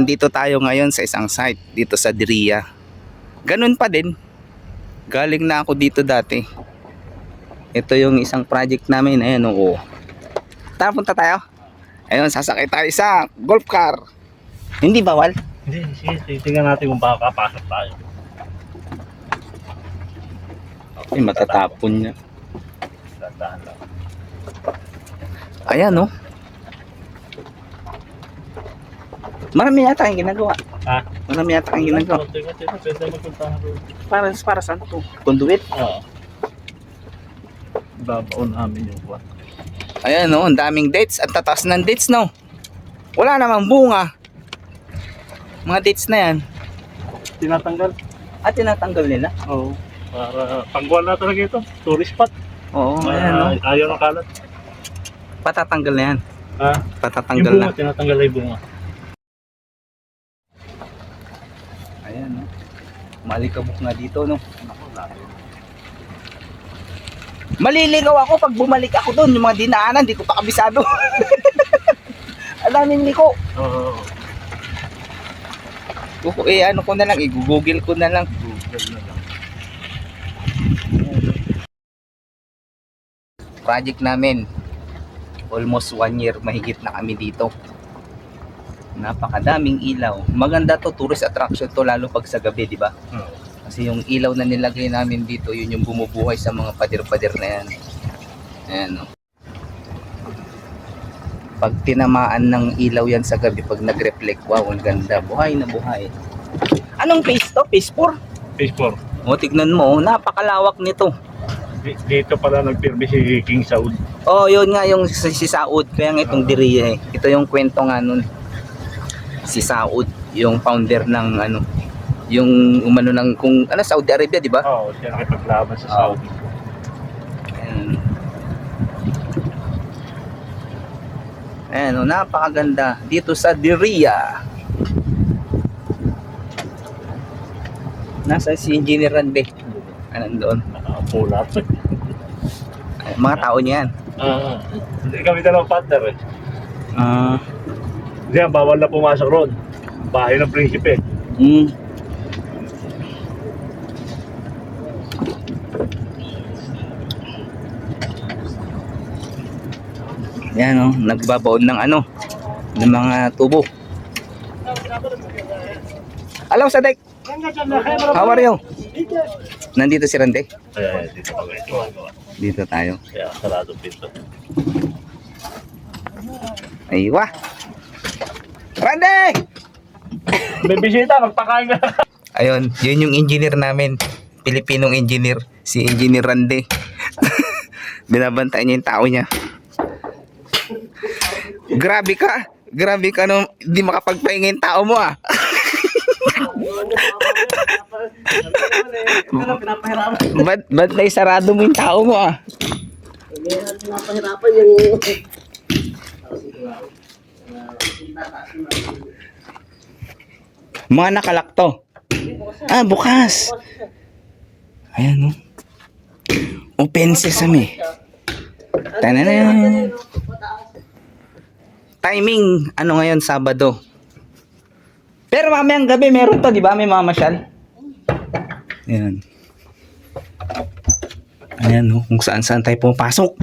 nandito tayo ngayon sa isang site dito sa Diria. Ganun pa din. Galing na ako dito dati. Ito yung isang project namin. Ayan, oo. Tara, punta tayo. Ayun, sasakay tayo sa golf car. Hindi bawal. Hindi, sige, titingnan natin kung baka kapasok tayo. Ay, matatapon niya. Ayan, no. Marami yata ang ginagawa. Ha? Marami yata ang ginagawa. Pwede magpuntahan doon. Para, para saan to? Conduit? Oo. Babaon namin yung buwan. Ayan, no. Ang daming dates. Ang tataas ng dates, no. Wala namang bunga. Mga dates na yan. Tinatanggal? At tinatanggal nila. Oo. Para pangguan na talaga ito. Tourist spot. Oo, ayan, no. Ah, ayaw ng kalat. Patatanggal na yan. Ha? Patatanggal yung na. bunga, tinatanggal na yung bunga. Ayan, no. Malikabok nga dito, no. Maliligaw ako pag bumalik ako doon. Yung mga dinaanan, di ko pa kabisado. Alaming liko. Oo. Kuku, eh, ano ko na lang, i-google ko na lang. Google na lang. Project namin, almost one year mahigit na kami dito. Napakadaming ilaw. Maganda to, tourist attraction to, lalo pag sa gabi, di ba? Oo. Kasi yung ilaw na nilagay namin dito, yun yung bumubuhay sa mga pader-pader na yan. Ayan, no. Pag tinamaan ng ilaw yan sa gabi, pag nag-reflect, wow, ang ganda. Buhay na buhay. Anong phase to? Phase 4? Phase 4. O, tignan mo, oh, napakalawak nito. Di- Dito pala nagpirmi si King Saud. Oh, yun nga yung si, si Saud. Kaya nga itong Diriya eh. Ito yung kwento nga nun. Si Saud, yung founder ng ano, yung umano ng kung ano Saudi Arabia, di ba? Oo, siya nakipaglaban sa. Saudi. Ayan. Ayan, oh, napakaganda dito sa Diriya. Nasa si Engineer Rande. Ano doon? Nakapula. Mga tao niyan. Ah, Hindi kami dalawang partner eh. Ah, Diyan, bawal na pumasok roon. Bahay ng prinsipe. mm. Yan oh, nagbabaon ng ano, ng mga tubo. Hello, Sadek. How are you? Nandito si Rande. Kaya dito kami gumagawa. Dito tayo. Kaya sarado pinto. Aywa. Rande! May bisita, magpakain ka. Ayun, yun yung engineer namin. Pilipinong engineer. Si Engineer Rande. Binabantayan niya yung tao niya. Grabe ka. Grabe ka no. Hindi makapagpahinga yung tao mo ah. Ba't, ba't may sarado mo yung tao mo ah? Pinapahirapan yung... Mga nakalakto. Ah, bukas. Ayan no. Open sesame. Tananan. Timing, ano ngayon, Sabado. Pero mamayang gabi, meron to, di ba? May mamasyal. Ayan. Ayan, no? Kung saan saan tayo pumapasok.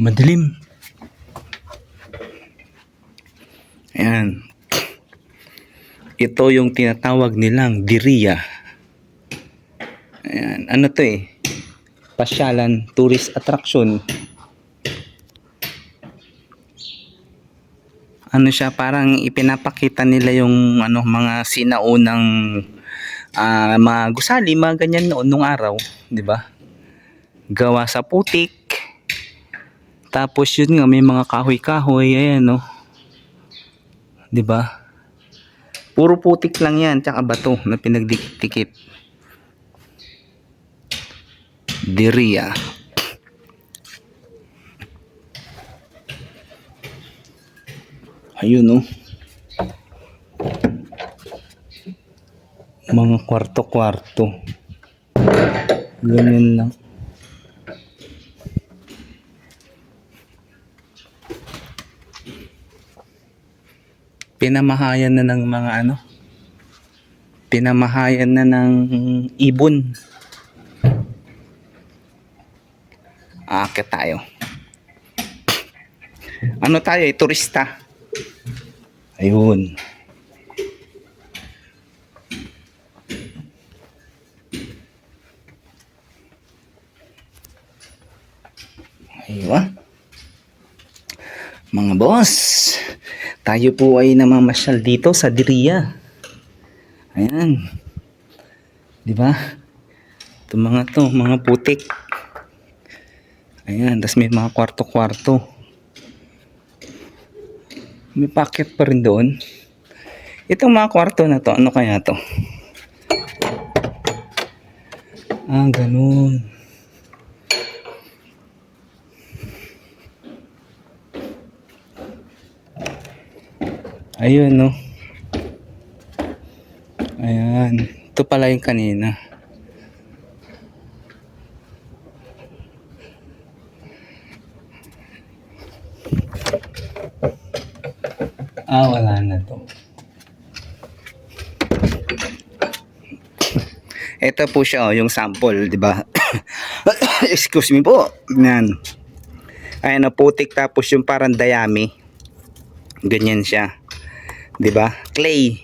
Madilim. Ayan. Ito yung tinatawag nilang diriya. Ayan. Ano to eh? Pasyalan, tourist attraction. Ano siya, parang ipinapakita nila yung ano, mga sinaunang ah, mga gusali, mga ganyan noon nung araw, di ba? Gawa sa putik. Tapos yun nga, may mga kahoy-kahoy, ayan no. Di ba? Puro putik lang yan, tsaka bato na pinagdikit Diria. Ayun no. Mga kwarto-kwarto. Ganyan lang. Pinamahayan na ng mga ano, pinamahayan na ng ibon. Aakyat tayo. Ano tayo, eh, turista. Ayun. Mga boss, tayo po ay namamasyal dito sa Diria. Ayan. Di ba? Ito mga to, mga putik. Ayan, tas may mga kwarto-kwarto. May packet pa rin doon. Itong mga kwarto na to, ano kaya to? Ah, ganun. Ayun, no. Ayan. Ito pala yung kanina. Ah, wala na to. Ito po siya, oh, yung sample, di ba? Excuse me po. Yan. Ayan, oh, putik tapos yung parang dayami. Ganyan siya. 'Di ba? Clay.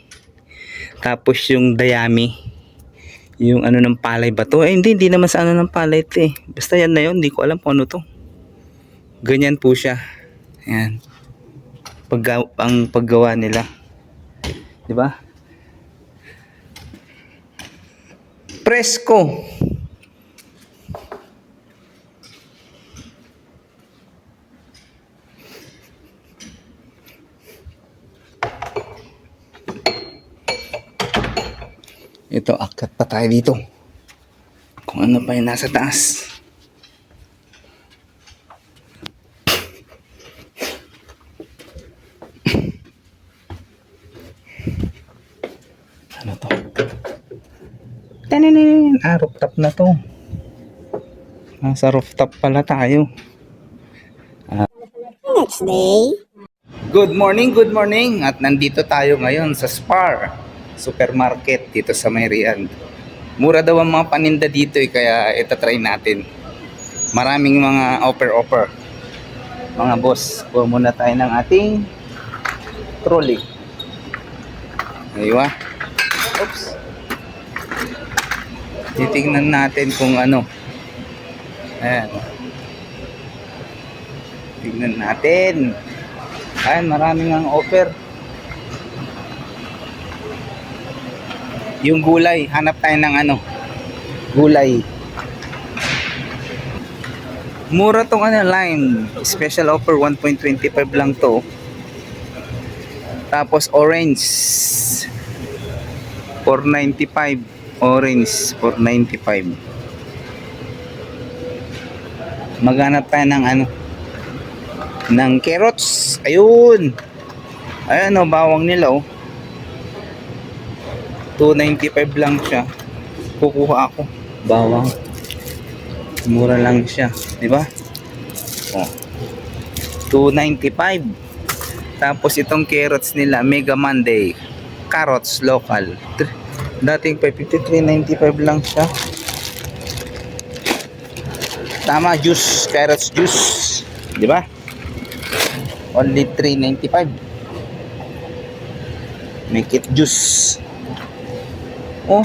Tapos yung dayami. Yung ano ng palay ba to? Eh, hindi, hindi naman sa ano ng palay ito eh. Basta yan na yun, hindi ko alam kung ano to. Ganyan po siya. Ayan. Pagga ang paggawa nila. 'Di ba? Presko. Ito, akat pa tayo dito. Kung ano pa yung nasa taas. Ano to? Tanananan! Ah, rooftop na to. Nasa rooftop pala tayo. Next day. Good morning, good morning. At nandito tayo ngayon sa Spar Supermarket dito sa Mayrian. Mura daw ang mga paninda dito eh, kaya ito try natin. Maraming mga offer-offer. Mga boss, kuha muna tayo ng ating trolley. Aywa. Oops. Titingnan natin kung ano. Ayan. Tingnan natin. Ayan, maraming ang offer. Yung gulay, hanap tayo ng ano, gulay. Mura tong ano, lime. Special offer, 1.25 lang to. Tapos orange, 4.95. Orange, 4.95. Maghanap tayo ng ano, ng carrots. Ayun. Ayun oh, bawang nila oh. 295 lang siya. Kukuha ako. Bawang. Mura lang siya, 'di ba? Oh. 295. Tapos itong carrots nila, Mega Monday. Carrots local. Dating 553.95 lang siya. Tama, juice, carrots juice. 'Di ba? Only 395. Make it juice. Oh.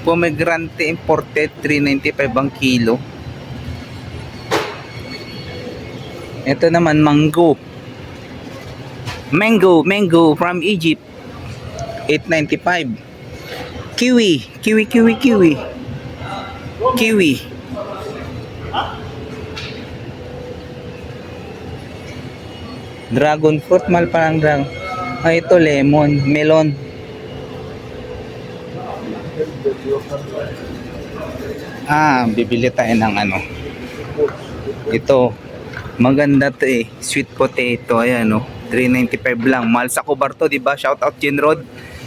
Pomegranate imported 395 ang kilo. Ito naman mango. Mango, mango from Egypt. 895. Kiwi, kiwi, kiwi, kiwi. Kiwi. Dragon fruit, mal parang dragon. Ay, ito lemon, melon. Ah, bibili tayo ng ano. Ito, maganda to eh. Sweet potato, ayan oh. 395 lang. Mahal sa Kubar to, di ba? Shout out Road.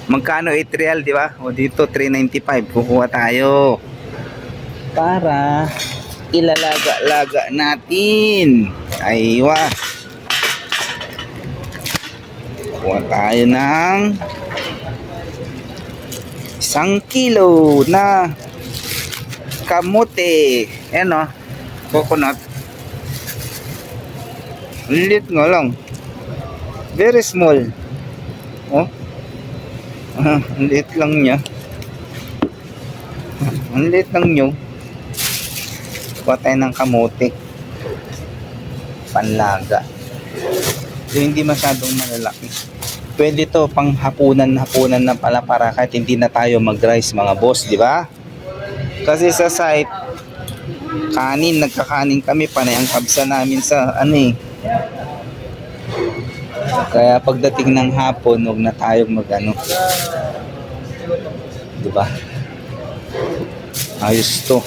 Magkano 8 real, di ba? O dito 395. Kukuha tayo. Para ilalaga-laga natin. Aywa. Kuha tayo ng isang kilo na kamote. Ayan o. Coconut. Ang liit nga lang. Very small. Oh. Ah, ang liit lang niya. Ang liit lang nyo. Kuha tayo ng kamote. Panlaga. So, hindi masyadong malalaki. Pwede to pang hapunan-hapunan na pala para kahit hindi na tayo mag-rice mga boss, di ba? Kasi sa site, kanin, nagkakanin kami, panay ang kabsa namin sa ano eh. Kaya pagdating ng hapon, huwag na tayong mag ano. Di ba? Ayos to.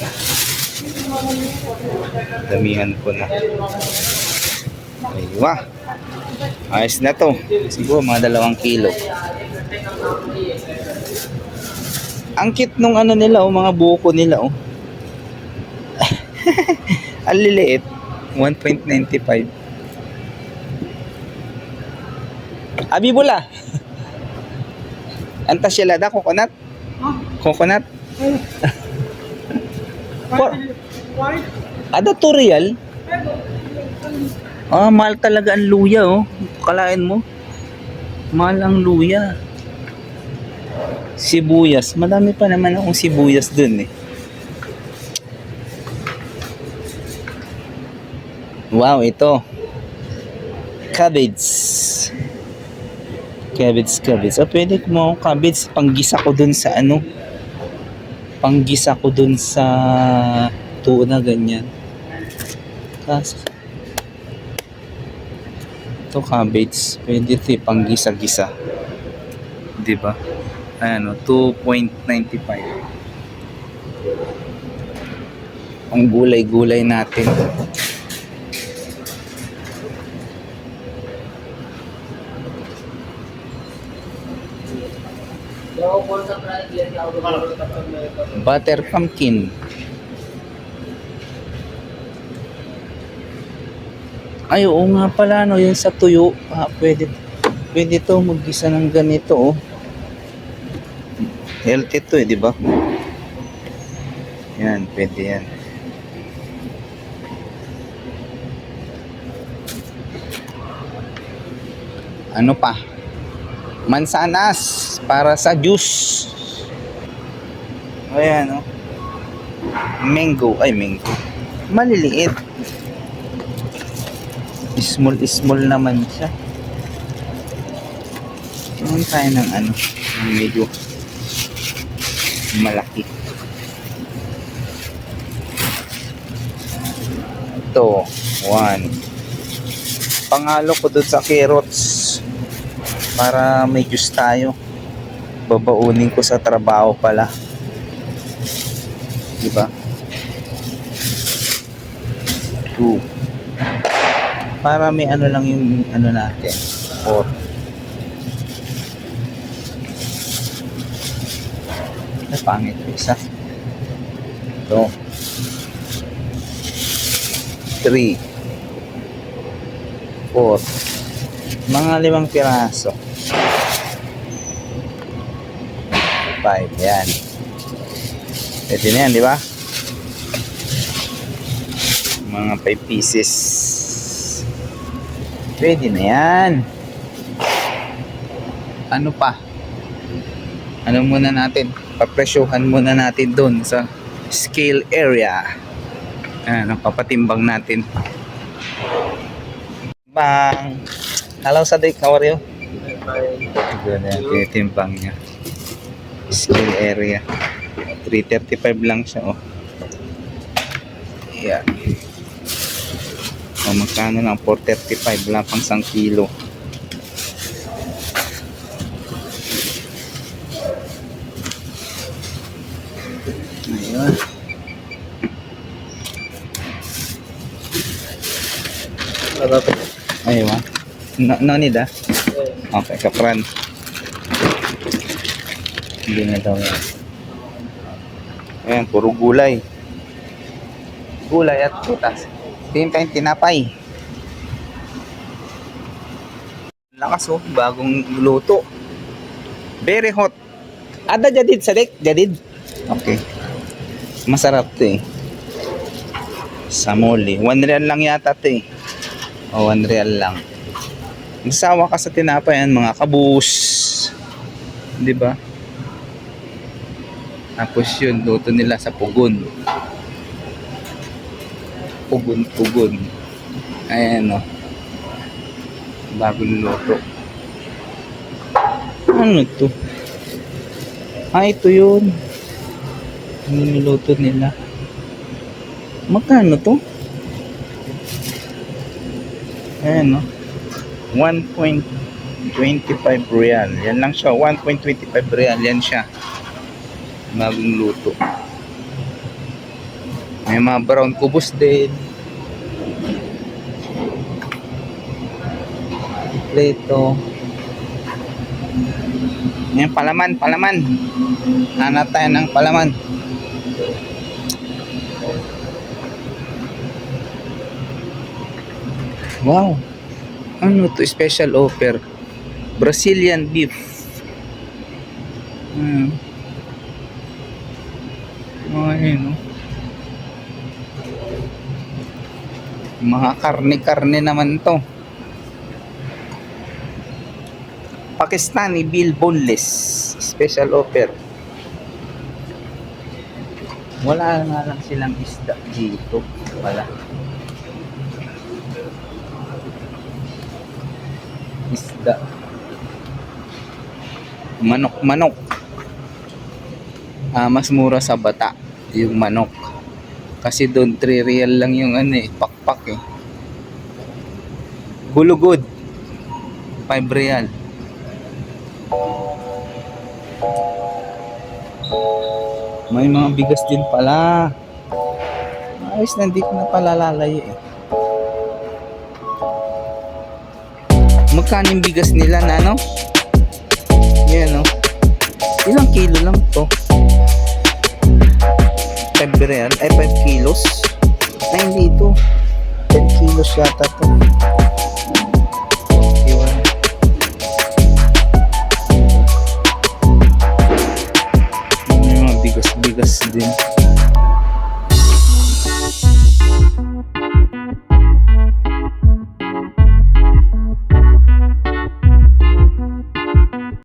Damihan ko na. Aywa. Ayos na to. Siguro mga dalawang kilo. Ang cute nung ano nila, oh, mga buko nila, oh. Ang liliit. 1.95. Abibula. Anta sila da, coconut? Coconut? For, ada to real? Ah, mahal talaga ang luya, oh. Kalain mo. Mahal ang luya. Sibuyas. Madami pa naman akong sibuyas dun, eh. Wow, ito. Cabbage. Cabbage, cabbage. Ah, pwede kumuha akong cabbage. Panggisa ko dun sa ano. Panggisa ko dun sa tuna, ganyan. Kaso, ito cabbage. Pwede ito panggisa-gisa. Di ba? Ano, 2.95. Ang gulay-gulay natin. Butter pumpkin. Ay, oo nga pala, no, yung sa tuyo, ah, pwede, pwede to maggisa ng ganito, oh. Healthy to, eh, di ba? Yan, pwede yan. Ano pa? Mansanas para sa juice. Ayan, oh. Mango, ay mango. Maliliit small small naman siya. Tingnan tayo ng ano ng medyo malaki. Ito one. Pangalo ko doon sa carrots para may juice tayo. Babaunin ko sa trabaho pala. Diba? Two para may ano lang yung ano natin. Or ay pangit isa. Ito. 3 4 mga limang piraso. 5 yan. Pwede na yan di ba? Mga 5 pieces Pwede na yan. Ano pa? Ano muna natin? Papresyohan muna natin doon sa scale area. Ang papatimbang natin. Bang! Hello, Sadik. How are you? Good. Ayan, tinitimbang niya. Scale area. 335 lang siya, oh. Ayan. O magkano lang? 435 wala pang 1 kilo. Ayun. Ayun. No, no need ah. Okay, kapran. Hindi na daw yan. Ayan, puro gulay. Gulay at putas. Tingin tayong tinapay. Lakas oh, bagong luto. Very hot. Ada jadid sadek, jadid. Okay. Masarap 'to eh. Samoli. 1 real lang yata 'to eh. O 1 real lang. Nagsawa ka sa tinapay yan, mga kabus. 'Di ba? Tapos yun, luto nila sa pugon. Pugon. Ayan o. Bagong luto. Ano to? Ah, ito yun. Ano niluto nila? Magkano to? Ayan o. 1.25 real. Yan lang siya. 1.25 real. Yan siya. Bagong luto. May mga brown kubos din. Pleto. Yan, palaman, palaman. Hanap tayo ng palaman. Wow. Ano to? Special offer. Brazilian beef. Hmm. Oh, ayun, oh. Mga karne-karne naman to. Pakistani Bill Boneless. Special offer. Wala nga lang silang isda dito. Wala. Isda. Manok, manok. Ah, mas mura sa bata yung manok. Kasi doon 3 real lang yung ano eh, pakpak eh. Gulugod. 5 real. May mga bigas din pala. Ayos na, hindi ko na pala lalayo eh. Magkano yung bigas nila na ano? Yan oh. Ilang kilo lang to? 5 real? Ay 5 kilos? Ay hindi ito. 10 kilos yata to.